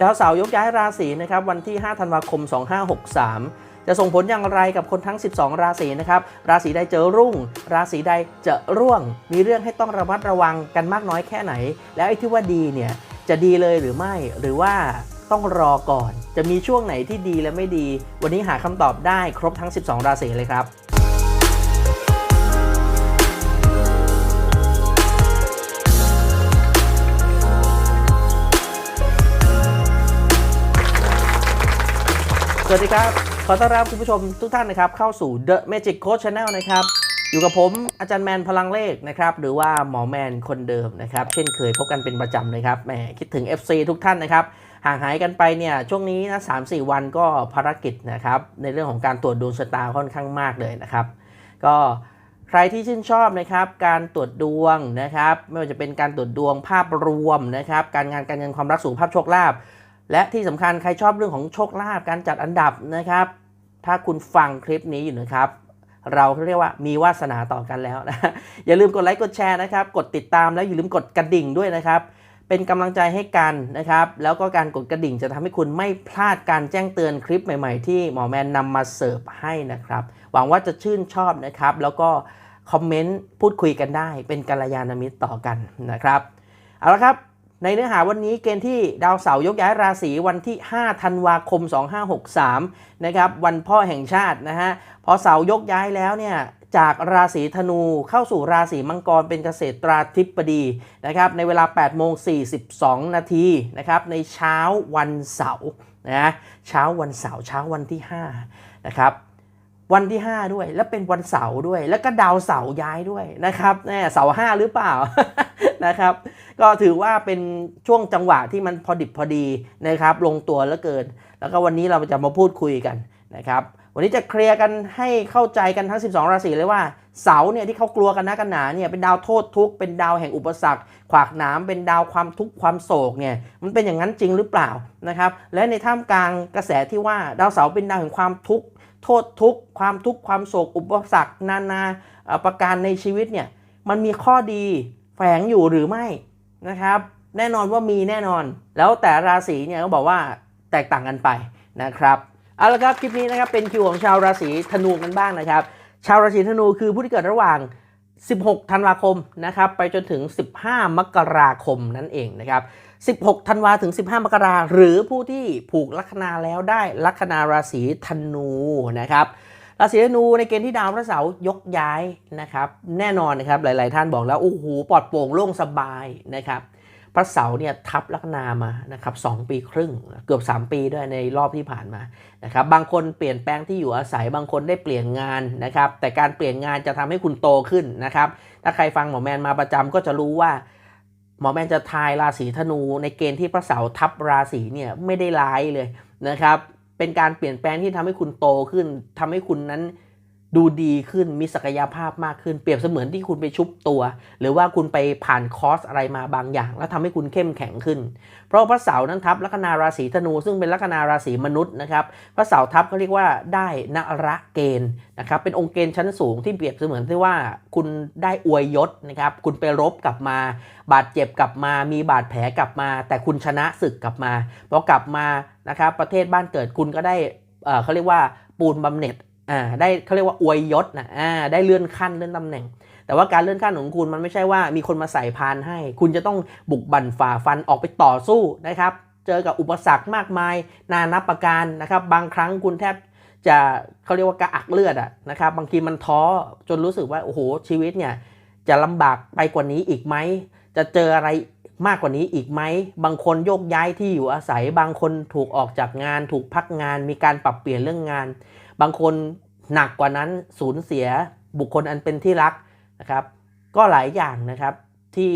ดาวเสาร์ยกย้ายราศีนะครับวันที่ 5 ธันวาคม 2563 จะส่งผลอย่างไรกับคนทั้ง 12 ราศีนะครับ ราศีใดเจอรุ่ง ราศีใดจะร่วง มีเรื่องให้ต้องระมัดระวังกันมากน้อยแค่ไหน แล้วไอ้ที่ว่าดีเนี่ยจะดีเลยหรือไม่ หรือว่าต้องรอก่อน จะมีช่วงไหนที่ดีและไม่ดี วันนี้หาคำตอบได้ครบทั้ง 12 ราศีเลยครับ สวัสดีครับ ขอต้อนรับคุณผู้ชมทุกท่านนะครับ เข้าสู่ The Magic Coach Channel นะครับ อยู่กับผมอาจารย์แมนพลังเลขนะครับ หรือว่าหมอแมนคนเดิมนะครับ เช่นเคยพบกันเป็นประจำนะครับแหมคิดถึง FC ทุกท่านนะครับ ห่างหายกันไปเนี่ย ช่วงนี้นะสามสี่วันก็ภารกิจนะครับ ในเรื่องของการตรวจดวงชะตาค่อนข้างมากเลยนะครับ ก็ใครที่ชื่นชอบนะครับการตรวจดวงนะครับ ไม่ว่าจะเป็นการตรวจดวงภาพรวมนะครับ การงานการเงินความรักสุขภาพโชคลาภ และที่สำคัญใครชอบเรื่องของโชคลาภการจัดอันดับนะครับ ถ้าคุณฟังคลิปนี้อยู่นะครับเราเรียกว่ามีวาสนาต่อกันแล้วนะอย่าลืมกดไลค์กดแชร์นะครับ กดติดตามแล้วอย่าลืมกดกระดิ่งด้วยนะครับ เป็นกำลังใจให้กันนะครับ แล้วก็การกดกระดิ่งจะทำให้คุณไม่พลาดการแจ้งเตือนคลิปใหม่ ๆ ที่หมอแมนนำมาเสิร์ฟให้นะครับ หวังว่าจะชื่นชอบนะครับ แล้วก็คอมเมนต์พูดคุยกันได้ เป็นกัลยาณมิตรต่อกันนะครับ เอาละครับ ในเนื้อหาวันนี้เกณฑ์ที่ดาวเสาร์ยกย้ายราศีวันที่ 5 ธันวาคม 2563 นะครับ วันพ่อแห่งชาตินะฮะ พอเสาร์ยกย้ายแล้วเนี่ยจากราศีธนูเข้าสู่ราศีมังกรเป็นเกษตราธิบดีนะครับในเวลา 8 โมง 42 นาทีนะครับในเช้าวันเสาร์นะเช้าวันเสาร์เช้าวันที่ 5 นะครับ วันที่ 5 ด้วย และเป็นวันเสาร์ด้วย แล้วก็ดาวเสาร์ย้ายด้วยนะครับแน่เสาร์ห้าหรือเปล่านะครับ ก็ถือว่าเป็นช่วงจังหวะที่มันพอดิบพอดีนะครับ ลงตัวเหลือเกิน แล้วก็วันนี้เราจะมาพูดคุยกันนะครับ วันนี้จะเคลียร์กันให้เข้าใจกันทั้ง 12 ราศีเลยว่าเสาเนี่ยที่เขากลัวกันนะกันหนาเนี่ยเป็นดาวโทษทุกข์เป็นดาวแห่งอุปสรรค ขวากหนามเป็นดาวความทุกข์ความโศกเนี่ยมันเป็นอย่างนั้นจริงหรือเปล่านะครับ และในท่ามกลางกระแสที่ว่าดาวเสาร์เป็นดาวแห่งความทุกข์ โทษทุกข์ความทุกข์ความโศกอุปสรรคนานาประการในชีวิตเนี่ยมันมีข้อดีแฝงอยู่หรือไม่นะครับ แน่นอนว่ามีแน่นอน แล้วแต่ราศีเนี่ยก็บอกว่าแตกต่างกันไปนะครับเอาละครับคลิปนี้นะครับเป็นคิวของชาวราศีธนูกันบ้างนะครับ ชาวราศีธนูคือผู้ที่เกิดระหว่าง 16 ธันวาคมนะครับไปจนถึง 15 มกราคมนั่นเองนะครับ 16 ธันวาถึง 15 มกราหรือผู้ที่ผูกลัคนาแล้วได้ลัคนาราศีธนูนะครับราศีธนูในเกณฑ์ที่ดาวพระเสาร์ยกย้ายนะครับ แน่นอนนะครับหลาย ๆ ท่านบอกแล้วโอ้โหปลอดโปร่งโล่งสบายนะครับ พระเสาร์เนี่ยทับลัคนามานะครับสองปีครึ่งเกือบ 3 ปีด้วยในรอบที่ผ่านมานะครับบางคนเปลี่ยนแปลงที่อยู่อาศัยบางคนได้เปลี่ยนงานนะครับแต่การเปลี่ยนงานจะทำให้คุณโตขึ้นนะครับถ้าใครฟังหมอแมนมาประจำก็จะรู้ว่าหมอแมนจะทายราศีธนูในเกณฑ์ที่พระเสาร์ทับราศีเนี่ยไม่ได้ร้ายเลยนะครับเป็นการเปลี่ยนแปลงที่ทำให้คุณโตขึ้นทำให้คุณนั้น ดูดีขึ้นมีศักยภาพมากขึ้น เปรียบเสมือนที่คุณไปชุบตัว หรือว่าคุณไปผ่านคอร์สอะไรมาบางอย่าง แล้วทำให้คุณเข้มแข็งขึ้น เพราะพระเสาร์นั้นทับลัคนาราศีธนู ซึ่งเป็นลัคนาราศีมนุษย์นะครับพระเสาร์ทับเขาเรียกว่าได้นระเกณฑ์นะครับเป็นองค์เกณฑ์ชั้นสูงที่เปรียบเสมือนที่ว่าคุณได้อวยยศนะครับคุณไปรบกลับมา บาดเจ็บกลับมา มีบาดแผลกลับมา แต่คุณชนะศึกกลับมาพอกลับมานะครับประเทศบ้านเกิดคุณก็ได้เอ่อเขาเรียกว่าปูนบำเหน็จ อ่าได้เขาเรียกว่าอวยยศนะอ่าได้เลื่อนขั้นเลื่อนตำแหน่ง แต่ว่าการเลื่อนขั้นของคุณมันไม่ใช่ว่ามีคนมาใส่พานให้ คุณจะต้องบุกบั่นฝ่าฟันออกไปต่อสู้นะครับ เจอกับอุปสรรคมากมาย นานับประการนะครับ บางครั้งคุณแทบจะเขาเรียกว่ากระอักเลือดอะนะครับ บางทีมันท้อจนรู้สึกว่าโอ้โหชีวิตเนี่ยจะลำบากไปกว่านี้อีกไหม จะเจออะไรมากกว่านี้อีกไหม บางคนโยกย้ายที่อยู่อาศัย บางคนถูกออกจากงาน ถูกพักงาน มีการปรับเปลี่ยนเรื่องงาน บางคนหนักกว่านั้นสูญเสียบุคคลอันเป็นที่รักนะครับ ก็หลายอย่างนะครับที่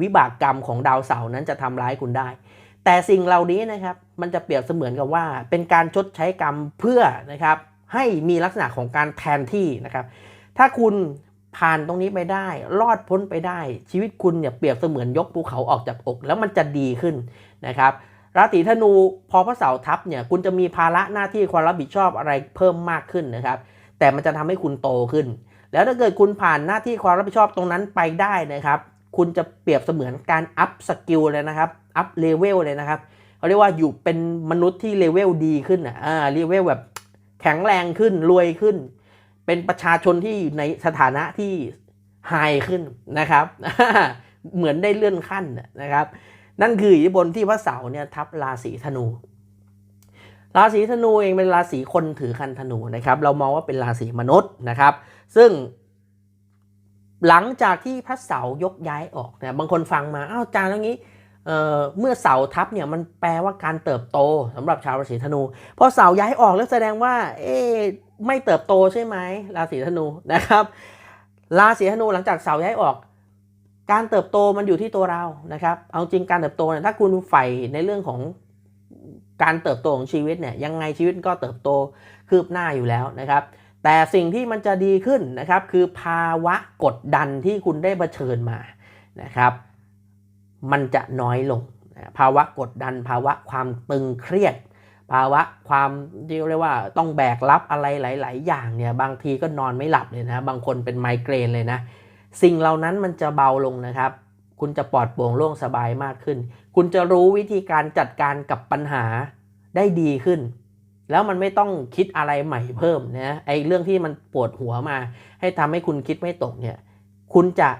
วิบากกรรมของดาวเสาร์นั้นจะทำร้ายคุณได้ แต่สิ่งเหล่านี้นะครับมันจะเปรียบเสมือนกับว่า เป็นการชดใช้กรรมเพื่อนะครับให้มีลักษณะของการแทนที่นะครับ ถ้าคุณผ่านตรงนี้ไปได้ รอดพ้นไปได้ ชีวิตคุณเนี่ยเปรียบเสมือนยกภูเขาออกจากอก แล้วมันจะดีขึ้นนะครับ ราศีธนูพอพระเสาร์ทับเนี่ยคุณจะมีภาระหน้าที่ความรับผิดชอบอะไรเพิ่มมากขึ้นนะครับ แต่มันจะทำให้คุณโตขึ้น แล้วถ้าเกิดคุณผ่านหน้าที่ความรับผิดชอบตรงนั้นไปได้นะครับ คุณจะเปรียบเสมือนการอัพสกิลเลยนะครับอัพเลเวลเลยนะครับเขาเรียกว่าอยู่เป็นมนุษย์ที่เลเวลดีขึ้นอะอ่าเลเวลแบบแข็งแรงขึ้นรวยขึ้น เป็นประชาชนที่อยู่ในสถานะที่ไฮขึ้นนะครับ เหมือนได้เลื่อนขั้นนะครับ นั่นคืออิทธิพลที่พระเสาร์เนี่ยทับราศีธนู ราศีธนูเองเป็นราศีคนถือคันธนูนะครับเรามองว่าเป็นราศีมนุษย์นะครับ ซึ่ง หลังจากที่พระเสายกย้ายออกเนี่ยบางคนฟังมาอ้าวอาจารย์แล้วงี้เอ่อเมื่อเสาร์ทับเนี่ยมันแปลว่าการเติบโตสำหรับชาวราศีธนูพอเสาย้ายออกแล้วแสดงว่า เอ๊ะไม่เติบโตใช่ไหมราศีธนูนะครับ ราศีธนูหลังจากเสาย้ายออก การเติบโตมันอยู่ที่ตัวเรานะครับ เอาจริงการเติบโตเนี่ยถ้าคุณใฝ่ในเรื่องของการเติบโตของชีวิตเนี่ยยังไงชีวิตก็เติบโตคืบหน้าอยู่แล้วนะครับ แต่สิ่งที่มันจะดีขึ้นนะครับ คือภาวะกดดันที่คุณได้เผชิญมานะครับ มันจะน้อยลง ภาวะกดดัน ภาวะความตึงเครียด ภาวะความที่เรียกว่าต้องแบกรับอะไรหลาย ๆ อย่างเนี่ยบางทีก็นอนไม่หลับเลยนะบางคนเป็นไมเกรนเลยนะ สิ่งเหล่านั้นมันจะเบาลงนะครับ คุณจะปลอดโปร่งโล่งสบายมากขึ้น คุณจะรู้วิธีการจัดการกับปัญหาได้ดีขึ้น แล้วมันไม่ต้องคิดอะไรใหม่เพิ่มนะไอ้เรื่องที่มันปวดหัวมา ให้ทำให้คุณคิดไม่ตกเนี่ยคุณจะ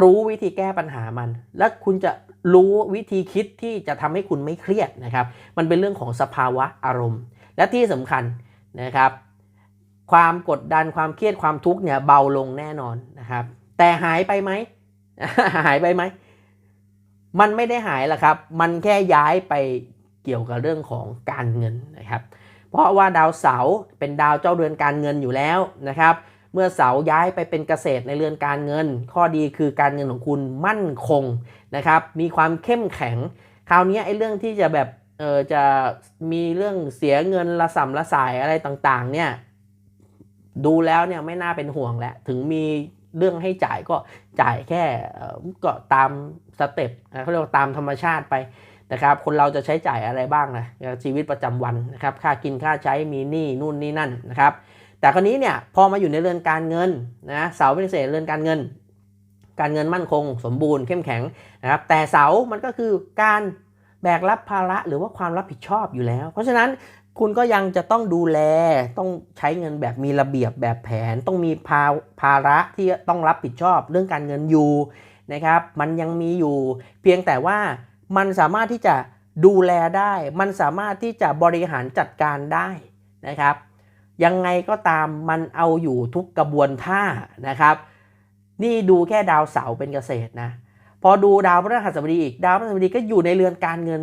รู้วิธีแก้ปัญหามัน และคุณจะรู้วิธีคิดที่จะทำให้คุณไม่เครียดนะครับ มันเป็นเรื่องของสภาวะอารมณ์ และที่สำคัญนะครับ ความกดดันความเครียดความทุกข์เนี่ยเบาลงแน่นอนนะครับ แต่หายไปไหมหายไปไหมมันไม่ได้หายหรอกครับ มันแค่ย้ายไปเกี่ยวกับเรื่องของการเงินนะครับ เพราะว่าดาวเสาร์เป็นดาวเจ้าเรือนการเงินอยู่แล้วนะครับ เมื่อเสาร์ย้ายไปเป็นเกษตรในเรือนการเงิน ข้อดีคือการเงินของคุณมั่นคงนะครับ มีความเข้มแข็ง คราวนี้ไอ้เรื่องที่จะแบบเออจะมีเรื่องเสียเงินละสัมละสายอะไรต่างๆเนี่ย ดูแล้วเนี่ยไม่น่าเป็นห่วงแล้วถึงมีเรื่องให้จ่ายก็จ่ายแค่ก็ตามสเต็ปเขาเรียกว่าตามธรรมชาติไปนะครับ คนเราจะใช้จ่ายอะไรบ้างนะชีวิตประจำวันนะครับ ค่ากินค่าใช้มีหนี้นู่นนี่นั่นนะครับ แต่คราวนี้เนี่ยพอมาอยู่ในเรือนการเงินนะเสาเป็นเศษเรือนการเงิน การเงินมั่นคง สมบูรณ์เข้มแข็งนะครับ แต่เสามันก็คือการแบกรับภาระหรือว่าความรับผิดชอบอยู่แล้ว เพราะฉะนั้น คุณก็ยังจะต้องดูแล ต้องใช้เงินแบบมีระเบียบแบบแผน ต้องมีภาภาระที่ต้องรับผิดชอบเรื่องการเงินอยู่นะครับ มันยังมีอยู่ เพียงแต่ว่ามันสามารถที่จะดูแลได้ มันสามารถที่จะบริหารจัดการได้นะครับ ยังไงก็ตามมันเอาอยู่ทุกกระบวนท่านะครับ นี่ดูแค่ดาวเสาร์เป็นเกษตรนะ พอดูดาวพฤหัสบดีอีก ดาวพฤหัสบดีก็อยู่ในเรือนการเงิน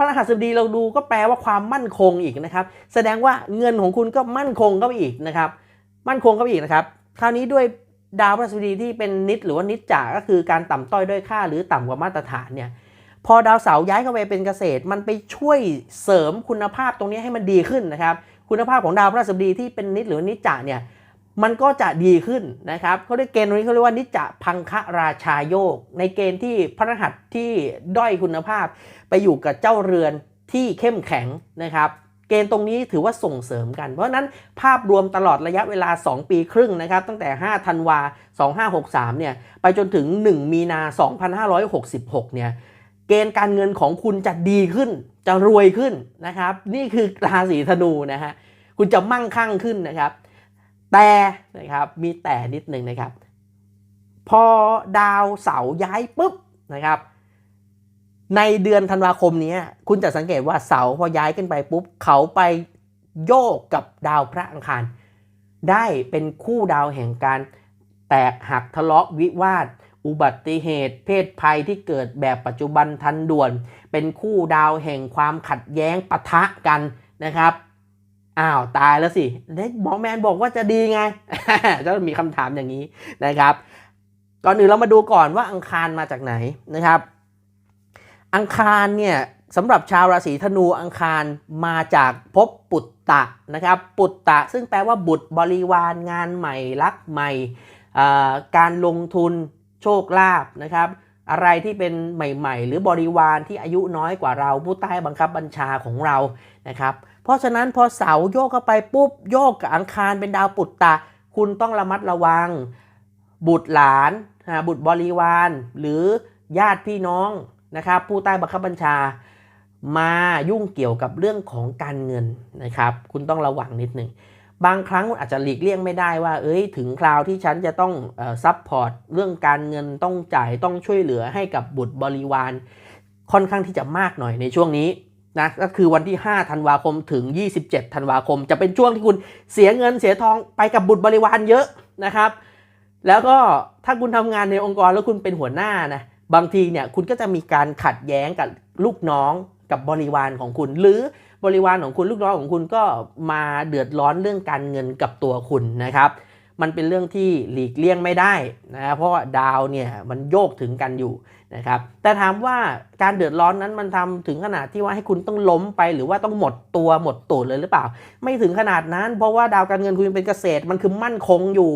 ระรหัสบดีเราดูก็แปลว่าความมั่นคงอีกนะครับ แสดงว่าเงินของคุณก็มั่นคงก็ไปอีกนะครับ มั่นคงก็ไปอีกนะครับ คราวนี้ด้วยดาวพฤหัสบดีที่เป็นนิดหรือว่านิดจจาก็คือการต่ำต้อยด้อยค่าหรือต่ำกว่ามาตรฐานเนี่ยพอดาวเสาร์ย้ายเข้าไปเป็นเกษตร มันไปช่วยเสริมคุณภาพตรงนี้ให้มันดีขึ้นนะครับ คุณภาพของดาวพฤหัสบดีที่เป็นนิดหรือนิจจาเนี่ย มันก็จะดีขึ้นนะครับเขาเรียกเกณฑ์ตรงนี้เขาเรียกว่านิจจะพังคะราชาโยก ในเกณฑ์ที่พระรหัสที่ด้อยคุณภาพ ไปอยู่กับเจ้าเรือนที่เข้มแข็งนะครับเกณฑ์ตรงนี้ถือว่าส่งเสริมกัน เพราะฉะนั้นภาพรวมตลอดระยะเวลา 2 ปีครึ่งนะครับตั้งแต่ 5 ธันวา 2563 เนี่ยไปจนถึง 1 มีนา 2566 เนี่ยเกณฑ์การเงินของคุณจะดีขึ้น จะรวยขึ้นนะครับ นี่คือราศีธนูนะฮะคุณจะมั่งคั่งขึ้นนะครับ แต่นะครับมีแต่นิดหนึ่งนะครับ พอดาวเสาร์ย้ายปุ๊บนะครับ ในเดือนธันวาคมนี้คุณจะสังเกตว่าเสาร์พอย้ายขึ้นไปปุ๊บ เขาไปโยกกับดาวพระอังคาร ได้เป็นคู่ดาวแห่งการแตกหักทะเลาะวิวาท อุบัติเหตุ เพศภัยที่เกิดแบบปัจจุบันทันด่วน เป็นคู่ดาวแห่งความขัดแย้งปะทะกันนะครับ อ้าวตายแล้วสิเด็กหมอแมนบอกว่าจะดีไงจะมีคำถามอย่างนี้นะครับ ก่อนอื่นเรามาดูก่อนว่าอังคารมาจากไหนนะครับ อังคารเนี่ยสำหรับชาวราศีธนูอังคารมาจากภพปุตตะนะครับ ปุตตะ ซึ่งแปลว่าบุตรบริวารงานใหม่รักใหม่การลงทุนโชคลาภนะครับ อะไรที่เป็นใหม่ ๆ หรือบริวารที่อายุน้อยกว่าเราผู้ใต้บังคับบัญชาของเรานะครับ เพราะฉะนั้นพอเสาโยกเข้าไปปุ๊บโยกกับอังคารเป็นดาวปุตตะ คุณต้องระมัดระวัง บุตรหลานบุตรบริวาร หรือญาติพี่น้องนะครับผู้ใต้บังคับบัญชา มายุ่งเกี่ยวกับเรื่องของการเงินนะครับ คุณต้องระวังนิดหนึ่ง บางครั้งอาจจะหลีกเลี่ยงไม่ได้ว่า เอ้ยถึงคราวที่ฉันจะต้องซับพอร์ตเรื่องการเงินต้องจ่ายต้องช่วยเหลือให้กับบุตรบริวารค่อนข้างที่จะมากหน่อยในช่วงนี้นะก็คือวันที่5ธันวาคมถึง 27ธันวาคม จะเป็นช่วงที่คุณเสียเงินเสียทองไปกับบุตรบริวารเยอะนะครับ แล้วก็ถ้าคุณทำงานในองค์กรแล้วคุณเป็นหัวหน้านะบางทีเนี่ยคุณก็จะมีการขัดแย้งกับลูกน้องกับบริวารของคุณหรือ บริวารของคุณลูกน้องของคุณก็มาเดือดร้อนเรื่องการเงินกับตัวคุณนะครับมันเป็นเรื่องที่หลีกเลี่ยงไม่ได้นะเพราะว่าดาวเนี่ยมันโยกถึงกันอยู่นะครับแต่ถามว่าการเดือดร้อนนั้นมันทำถึงขนาดที่ว่าให้คุณต้องล้มไปหรือว่าต้องหมดตัวหมดตูดเลยหรือเปล่า ไม่ถึงขนาดนั้น เพราะว่าดาวการเงินคุณเป็นเกษตรมันคือมั่นคงอยู่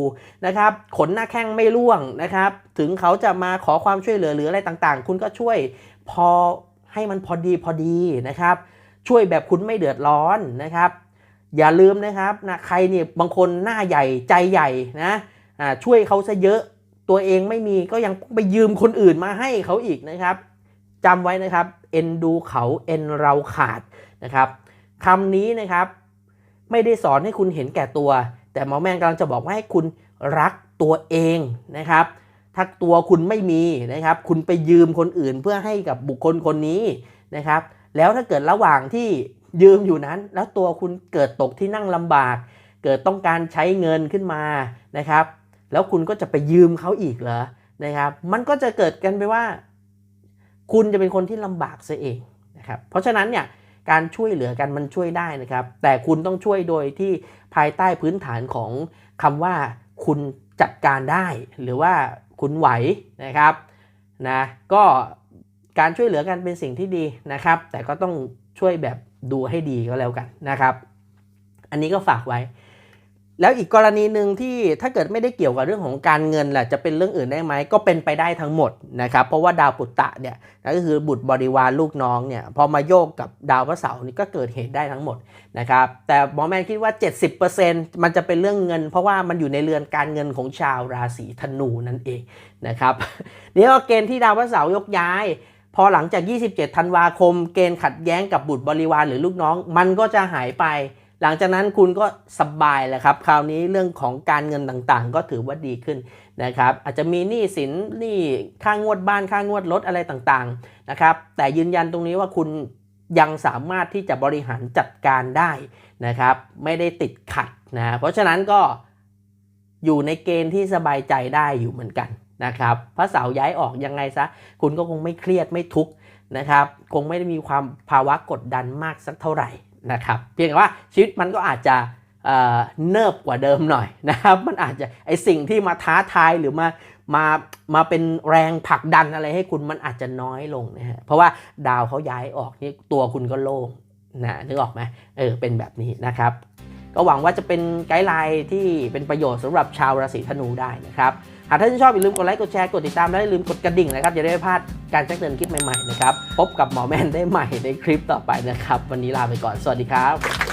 นะครับขนหน้าแข้งไม่ร่วงนะครับถึงเขาจะมาขอความช่วยเหลือหรืออะไรต่างๆ คุณก็ช่วยพอให้มันพอดีพอดีนะครับ ช่วยแบบคุณไม่เดือดร้อนนะครับ อย่าลืมนะครับนะใครเนี่ยบางคนหน้าใหญ่ใจใหญ่นะอ่าช่วยเขาซะเยอะตัวเองไม่มีก็ยังไปยืมคนอื่นมาให้เขาอีกนะครับจำไว้นะครับ เอ็นดูเขาเอ็นเราขาดนะครับคำนี้นะครับไม่ได้สอนให้คุณเห็นแก่ตัว แต่หมอแมนกำลังจะบอกว่าให้คุณรักตัวเองนะครับ ถ้าตัวคุณไม่มีนะครับ คุณไปยืมคนอื่นเพื่อให้กับบุคคลคนนี้นะครับ แล้วถ้าเกิดระหว่างที่ยืมอยู่นั้น แล้วตัวคุณเกิดตกที่นั่งลำบาก เกิดต้องการใช้เงินขึ้นมานะครับ แล้วคุณก็จะไปยืมเขาอีกเหรอนะครับ มันก็จะเกิดกันไปว่า คุณจะเป็นคนที่ลำบากซะเองนะครับ เพราะฉะนั้นเนี่ยการช่วยเหลือกันมันช่วยได้นะครับ แต่คุณต้องช่วยโดยที่ภายใต้พื้นฐานของคำว่าคุณจัดการได้ หรือว่าคุณไหวนะครับนะก็ การช่วยเหลือกันเป็นสิ่งที่ดีนะครับ แต่ก็ต้องช่วยแบบดูให้ดีก็แล้วกันนะครับ อันนี้ก็ฝากไว้ แล้วอีกกรณีหนึ่งที่ถ้าเกิดไม่ได้เกี่ยวกับเรื่องของการเงินแหละจะเป็นเรื่องอื่นได้ไหมก็เป็นไปได้ทั้งหมดนะครับ เพราะว่าดาวปุตตะเนี่ยก็คือบุตรบริวารลูกน้องเนี่ยพอมาโยกกับดาวพระเสาร์นี่ก็เกิดเหตุได้ทั้งหมดนะครับแต่หมอแมนคิดว่า 70%มันจะเป็นเรื่องเงิน เพราะว่ามันอยู่ในเรือนการเงินของชาวราศีธนูนั่นเองนะครับนี่ก็เกณฑ์ที่ดาวพระเสาร์ยกย้าย พอหลังจาก 27 ธันวาคม เกณฑ์ขัดแย้งกับบุตรบริวารหรือลูกน้อง มันก็จะหายไป หลังจากนั้นคุณก็สบายแหละครับ คราวนี้เรื่องของการเงินต่างๆ ก็ถือว่าดีขึ้นนะครับ อาจจะมีหนี้สินหนี้ค่างวดบ้านค่างวดรถอะไรต่างๆนะครับ แต่ยืนยันตรงนี้ว่าคุณยังสามารถที่จะบริหารจัดการได้นะครับ ไม่ได้ติดขัดนะ เพราะฉะนั้นก็อยู่ในเกณฑ์ที่สบายใจได้อยู่เหมือนกัน นะครับพระเสาร์ย้ายออกยังไงซะ คุณก็คงไม่เครียดไม่ทุกข์นะครับ คงไม่ได้มีความภาวะกดดันมากสักเท่าไหร่นะครับ เพียงแต่ว่าชีวิตมันก็อาจจะเเนิบกว่าเดิมหน่อยนะครับ มันอาจจะไอสิ่งที่มาท้าทายหรือมามามาเป็นแรงผลักดันอะไรให้คุณมันอาจจะน้อยลงนะฮะเพราะว่าดาวเขาย้ายออกนี่ตัวคุณก็โล่งนะนึกออกไหมเออเป็นแบบนี้นะครับ ก็หวังว่าจะเป็นไกด์ไลน์ที่เป็นประโยชน์สำหรับชาวราศีธนูได้นะครับ หากท่านชอบอย่าลืมกดไลค์กดแชร์กดติดตามและอย่าลืมกดกระดิ่งนะครับจะได้ไม่พลาดการแจ้งเตือนคลิปใหม่ๆนะครับพบกับหมอแมนได้ใหม่ในคลิปต่อไปนะครับ วันนี้ลาไปก่อนสวัสดีครับ